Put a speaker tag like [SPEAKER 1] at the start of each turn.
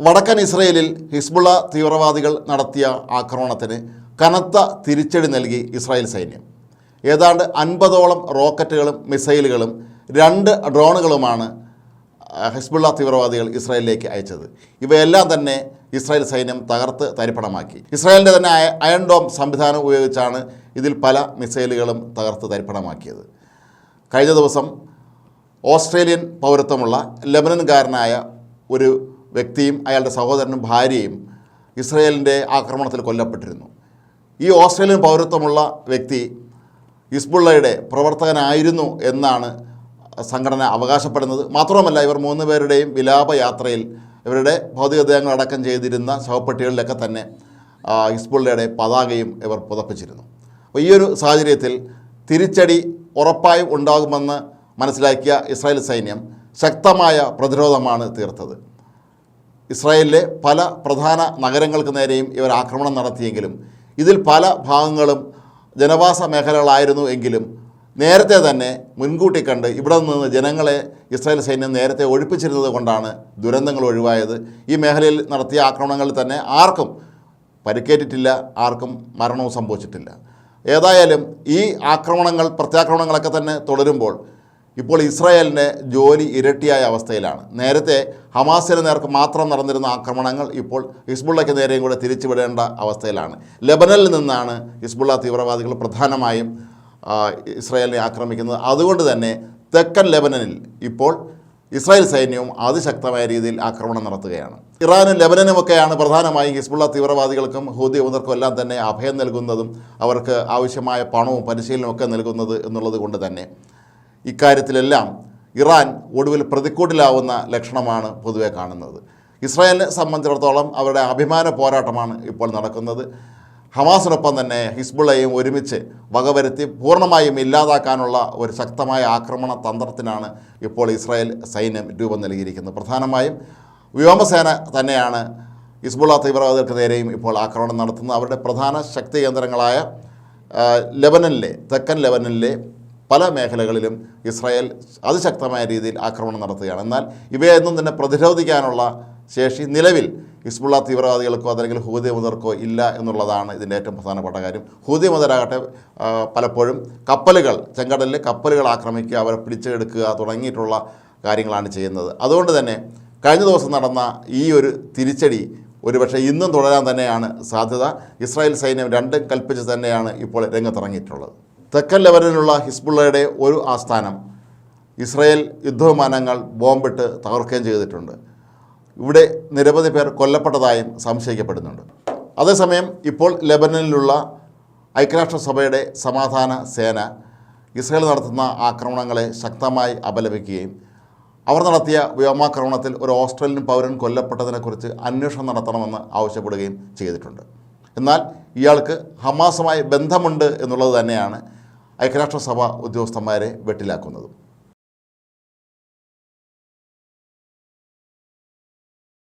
[SPEAKER 1] വടക്കൻ ഇസ്രയേലിൽ ഹിസ്ബുള്ള തീവ്രവാദികൾ നടത്തിയ ആക്രമണത്തിന് കനത്ത തിരിച്ചടി നൽകി ഇസ്രായേൽ സൈന്യം. ഏതാണ്ട് അൻപതോളം റോക്കറ്റുകളും മിസൈലുകളും രണ്ട് ഡ്രോണുകളുമാണ് ഹിസ്ബുള്ള തീവ്രവാദികൾ ഇസ്രായേലിലേക്ക് അയച്ചത്. ഇവയെല്ലാം തന്നെ ഇസ്രായേൽ സൈന്യം തകർത്ത് തരിപ്പണമാക്കി. ഇസ്രായേലിന്റെ തന്നെ അയ- അയൺ ഡോം സംവിധാനം ഉപയോഗിച്ചാണ് ഇതിൽ പല മിസൈലുകളും തകർത്ത് തരിപ്പണമാക്കിയത്. കഴിഞ്ഞ ദിവസം ഓസ്ട്രേലിയൻ പൗരത്വമുള്ള ലെബനൻകാരനായ ഒരു വ്യക്തിയും അയാളുടെ സഹോദരനും ഭാര്യയും ഇസ്രയേലിന്റെ ആക്രമണത്തിൽ കൊല്ലപ്പെട്ടിരുന്നു. ഈ ഓസ്ട്രേലിയൻ പൗരത്വമുള്ള വ്യക്തി ഇസ്ബുള്ളയുടെ പ്രവർത്തകനായിരുന്നു എന്നാണ് സംഘടന അവകാശപ്പെടുന്നത്. മാത്രമല്ല ഇവർ മൂന്ന് പേരുടെയും വിലാപയാത്രയിൽ ഇവരുടെ ഭൗതികദേഹങ്ങൾ അടക്കം ചെയ്തിരുന്ന ശവപ്പെട്ടികളിലൊക്കെ തന്നെ ഇസ്ബുള്ളയുടെ പതാകയും ഇവർ പുതപ്പിച്ചിരുന്നു. അപ്പോൾ ഈ ഒരു സാഹചര്യത്തിൽ തിരിച്ചടി ഉറപ്പായും ഉണ്ടാകുമെന്ന് മനസ്സിലാക്കിയ ഇസ്രായേൽ സൈന്യം ശക്തമായ പ്രതിരോധമാണ് തീർത്തത്. ഇസ്രായേലിലെ പല പ്രധാന നഗരങ്ങൾക്ക് നേരെയും ഇവർ ആക്രമണം നടത്തിയെങ്കിലും ഇതിൽ പല ഭാഗങ്ങളും ജനവാസ മേഖലകളായിരുന്നു എങ്കിലും നേരത്തെ തന്നെ മുൻകൂട്ടി കണ്ട് ഇവിടെ നിന്ന് ജനങ്ങളെ ഇസ്രായേൽ സൈന്യം നേരത്തെ ഒഴിപ്പിച്ചിരുന്നത് കൊണ്ടാണ് ദുരന്തങ്ങൾ ഒഴിവായത്. ഈ മേഖലയിൽ നടത്തിയ ആക്രമണങ്ങളിൽ തന്നെ ആർക്കും പരിക്കേറ്റിട്ടില്ല ആർക്കും മരണവും സംഭവിച്ചിട്ടില്ല. ഏതായാലും ഈ ആക്രമണങ്ങൾ പ്രത്യാക്രമണങ്ങളൊക്കെ തന്നെ തുടരുമ്പോൾ ഇപ്പോൾ ഇസ്രായേലിന്റെ ജോലി ഇരട്ടിയായ അവസ്ഥയിലാണ്. നേരത്തെ ഹമാസിന് നേർക്ക് മാത്രം നടന്നിരുന്ന ആക്രമണങ്ങൾ ഇപ്പോൾ ഹിസ്ബുള്ളയ്ക്ക് നേരെയും കൂടെ തിരിച്ചുവിടേണ്ട അവസ്ഥയിലാണ്. ലെബനനിൽ നിന്നാണ് ഹിസ്ബുള്ള തീവ്രവാദികൾ പ്രധാനമായും ഇസ്രായേലിനെ ആക്രമിക്കുന്നത്. അതുകൊണ്ട് തന്നെ തെക്കൻ ലെബനനിൽ ഇപ്പോൾ ഇസ്രായേൽ സൈന്യവും അതിശക്തമായ രീതിയിൽ ആക്രമണം നടത്തുകയാണ്. ഇറാനും ലെബനനുമൊക്കെയാണ് പ്രധാനമായും ഹിസ്ബുള്ള തീവ്രവാദികൾക്കും ഹൂതി ഉന്നർക്കും എല്ലാം തന്നെ അഭയം നൽകുന്നതും അവർക്ക് ആവശ്യമായ പണവും പരിശീലനവും ഒക്കെ നൽകുന്നത് എന്നുള്ളത് കൊണ്ട് തന്നെ. ഇക്കാര്യത്തിലെല്ലാം ഇറാൻ ഒടുവിൽ പ്രതിക്കൂട്ടിലാവുന്ന ലക്ഷണമാണ് പൊതുവെ കാണുന്നത്. ഇസ്രായേലിനെ സംബന്ധിച്ചിടത്തോളം അവരുടെ അഭിമാന പോരാട്ടമാണ് ഇപ്പോൾ നടക്കുന്നത്. ഹമാസിനൊപ്പം തന്നെ ഹിസ്ബുള്ളയും ഒരുമിച്ച് വകവരുത്തി പൂർണമായും ഇല്ലാതാക്കാനുള്ള ഒരു ശക്തമായ ആക്രമണ തന്ത്രത്തിനാണ് ഇപ്പോൾ ഇസ്രായേൽ സൈന്യം രൂപം നൽകിയിരിക്കുന്നത്. പ്രധാനമായും വ്യോമസേന തന്നെയാണ് ഹിസ്ബുള്ള തീവ്രവാദികൾക്ക് നേരെയും ഇപ്പോൾ ആക്രമണം നടത്തുന്നത്. അവരുടെ പ്രധാന ശക്തി കേന്ദ്രങ്ങളായ ലെബനനിലെ തെക്കൻ ലെബനനിലെ പല മേഖലകളിലും ഇസ്രായേൽ അതിശക്തമായ രീതിയിൽ ആക്രമണം നടത്തുകയാണ്. എന്നാൽ ഇവയൊന്നും തന്നെ പ്രതിരോധിക്കാനുള്ള ശേഷി നിലവിൽ ഹിസ്ബുള്ള തീവ്രവാദികൾക്കോ അല്ലെങ്കിൽ ഹൂതി മുതർക്കോ ഇല്ല എന്നുള്ളതാണ് ഇതിന്റെ ഏറ്റവും പ്രധാനപ്പെട്ട കാര്യം. ഹൂതി മുതലാകട്ടെ പലപ്പോഴും കപ്പലുകൾ ചെങ്കടലിലെ കപ്പലുകൾ ആക്രമിക്കുക അവരെ പിടിച്ചെടുക്കുക തുടങ്ങിയിട്ടുള്ള കാര്യങ്ങളാണ് ചെയ്യുന്നത്. അതുകൊണ്ട് തന്നെ കഴിഞ്ഞ ദിവസം നടന്ന ഈ ഒരു തിരിച്ചടി ഒരുപക്ഷെ ഇന്നും തുടരാൻ തന്നെയാണ് സാധ്യത. ഇസ്രായേൽ സൈന്യം രണ്ടും കൽപ്പിച്ച് തന്നെയാണ് ഇപ്പോൾ രംഗത്തിറങ്ങിയിട്ടുള്ളത്. തെക്കൻ ലെബനനിലുള്ള ഹിസ്ബുള്ളയുടെ ഒരു ആസ്ഥാനം ഇസ്രായേൽ യുദ്ധവിമാനങ്ങൾ ബോംബിട്ട് തകർക്കുകയും ചെയ്തിട്ടുണ്ട്. ഇവിടെ നിരവധി പേർ കൊല്ലപ്പെട്ടതായും സംശയിക്കപ്പെടുന്നുണ്ട്. അതേസമയം ഇപ്പോൾ ലെബനനിലുള്ള ഐക്യരാഷ്ട്രസഭയുടെ സമാധാന സേന ഇസ്രയേൽ നടത്തുന്ന ആക്രമണങ്ങളെ ശക്തമായി അപലപിക്കുകയും അവർ നടത്തിയ വ്യോമാക്രമണത്തിൽ ഒരു ഓസ്ട്രേലിയൻ പൗരൻ കൊല്ലപ്പെട്ടതിനെക്കുറിച്ച് അന്വേഷണം നടത്തണമെന്ന് ആവശ്യപ്പെടുകയും ചെയ്തിട്ടുണ്ട്. എന്നാൽ ഇയാൾക്ക് ഹമാസുമായി ബന്ധമുണ്ട് എന്നുള്ളത് തന്നെയാണ് ഐക്യരാഷ്ട്രസഭ ഉദ്യോഗസ്ഥന്മാരെ വെട്ടിലാക്കുന്നത്.